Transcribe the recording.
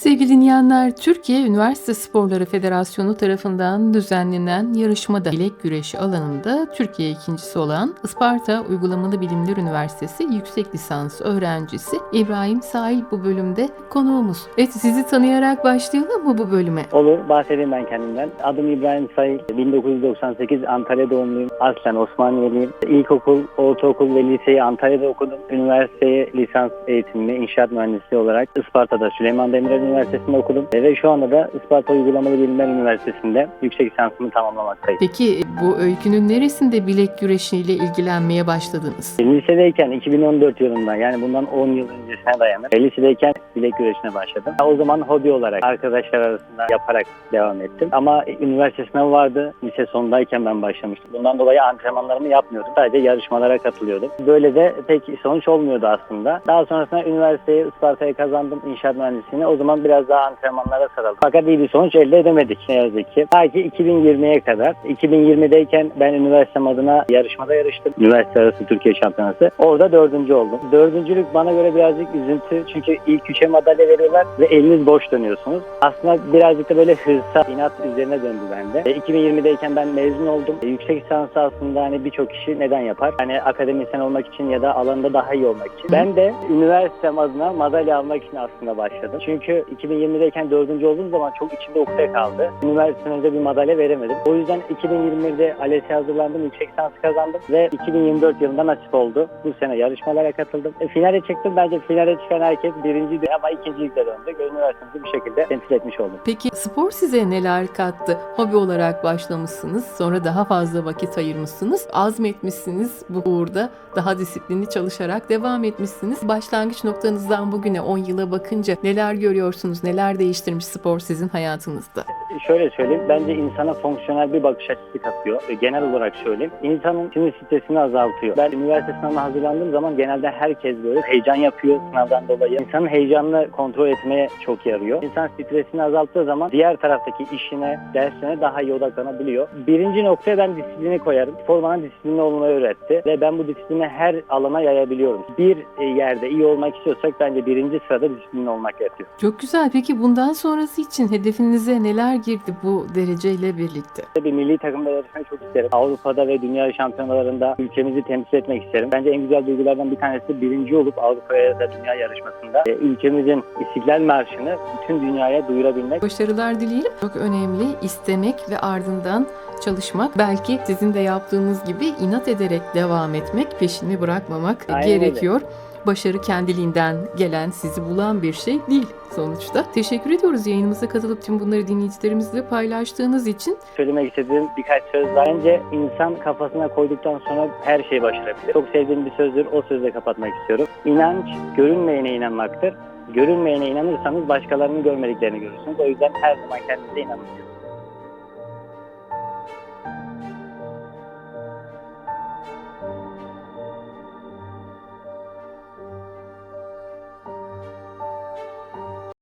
Sevgili dinleyenler, Türkiye Üniversite Sporları Federasyonu tarafından düzenlenen yarışmada bilek güreşi alanında Türkiye ikincisi olan Isparta Uygulamalı Bilimler Üniversitesi yüksek lisans öğrencisi İbrahim Sahil bu bölümde konuğumuz. Evet sizi tanıyarak başlayalım mı bu bölüme? Olur, bahsedeyim ben kendimden. Adım İbrahim Sayıl, 1998 Antalya doğumluyum. Aslen Osmaniyeliyim. İlkokul, ortaokul ve liseyi Antalya'da okudum. Üniversiteye lisans eğitimimi inşaat mühendisliği olarak Isparta'da Süleyman Demirel Üniversitesi'nde okudum. Ve şu anda da Isparta Uygulamalı Bilimler Üniversitesi'nde yüksek lisansımı tamamlamaktayım. Peki bu öykünün neresinde bilek güreşiyle ilgilenmeye başladınız? Lisedeyken 2014 yılında yani bundan 10 yıl öncesine dayanır. E, Lisedeyken bilek güreşine başladım. O zaman hobi olarak arkadaşlar arasında yaparak devam ettim. Ama üniversite sınavı vardı. Lise sondayken ben başlamıştım. Bundan dolayı antrenmanlarımı yapmıyordum. Sadece yarışmalara katılıyordum. Böyle de pek sonuç olmuyordu aslında. Daha sonrasında üniversiteyi Isparta'ya kazandım inşaat mühendisliğini. O zaman biraz daha antrenmanlara sarıldım. Fakat iyi bir sonuç elde edemedik ne yazık ki. Ta ki 2020'ye kadar. 2020'deyken ben üniversitem adına yarışmada yarıştım. Üniversite arası Türkiye şampiyonası. Orada dördüncü oldum. Dördüncülük bana göre birazcık üzüntü. Çünkü ilk üçe madalya veriyorlar ve eliniz boş dönüyorsunuz. Aslında birazcık da böyle hırsa, inat üzerine döndü bende. E, 2020'deyken ben mezun oldum. E, yüksek lisansı aslında hani birçok kişi neden yapar? Hani akademisyen olmak için ya da alanında daha iyi olmak için. Ben de üniversitem adına madalya almak için aslında başladım. Çünkü 2020'deyken dördüncü olduğum zaman çok içimde ukde kaldı. Üniversiteden önce bir madalya veremedim. O yüzden 2021'de ALES'e hazırlandım, yüksek lisansı kazandım ve 2024 yılında nasip oldu. Bu sene yarışmalara katıldım. E, finale çıktım. Bence finale çıkan herkes birinciydi ama ikincilikle döndü. Üniversitemizi bir şekilde temsil etmiş oldum. Peki spor size neler kattı? Hobi olarak başlamışsınız, sonra daha fazla vakit ayırmışsınız, azmetmişsiniz bu uğurda, daha disiplinli çalışarak devam etmişsiniz. Başlangıç noktanızdan bugüne 10 yıla bakınca neler görüyorsunuz, neler değiştirmiş spor sizin hayatınızda? Şöyle söyleyeyim, bence insana fonksiyonel bir bakış açısı katıyor. Genel olarak söyleyeyim, insanın sinir stresini azaltıyor. Ben üniversite sınavına hazırlandığım zaman genelde herkes böyle heyecan yapıyor sınavdan dolayı. İnsanın heyecanını kontrol etmeye çok yarıyor. İnsan stresini azalttığı zaman diğer taraftaki işine, dersine daha iyi odaklanabiliyor. Birinci noktaya ben disiplini koyarım. Spor bana disiplinli olmayı öğretti ve ben bu disiplini her alana yayabiliyorum. Bir yerde iyi olmak istiyorsak bence birinci sırada disiplinli olmak gerekiyor. Çok güzel. Peki bundan sonrası için hedefinize neler girdi bu dereceyle birlikte? Bir milli takımda yarışmayı çok isterim. Avrupa'da ve dünya şampiyonalarında ülkemizi temsil etmek isterim. Bence en güzel duygulardan bir tanesi birinci olup Avrupa'ya ya da dünya yarışmasında e, ülkemizin İstiklal Marşı'nı bütün dünyaya duyurabilmek. Başarılar dileyelim. Çok önemli istemek ve ardından çalışmak. Belki sizin de yaptığınız gibi inat ederek devam etmek, peşini bırakmamak Aynen öyle. Başarı kendiliğinden gelen, sizi bulan bir şey değil sonuçta. Teşekkür ediyoruz yayınımıza katılıp tüm bunları dinleyicilerimizle paylaştığınız için. Söylemek istediğim birkaç söz var. Bence insan kafasına koyduktan sonra her şeyi başarabilir. Çok sevdiğim bir sözdür. O sözle kapatmak istiyorum. İnanç görünmeyene inanmaktır. Görünmeyene inanırsanız başkalarının görmediklerini görürsünüz. O yüzden her zaman kendinize inanın.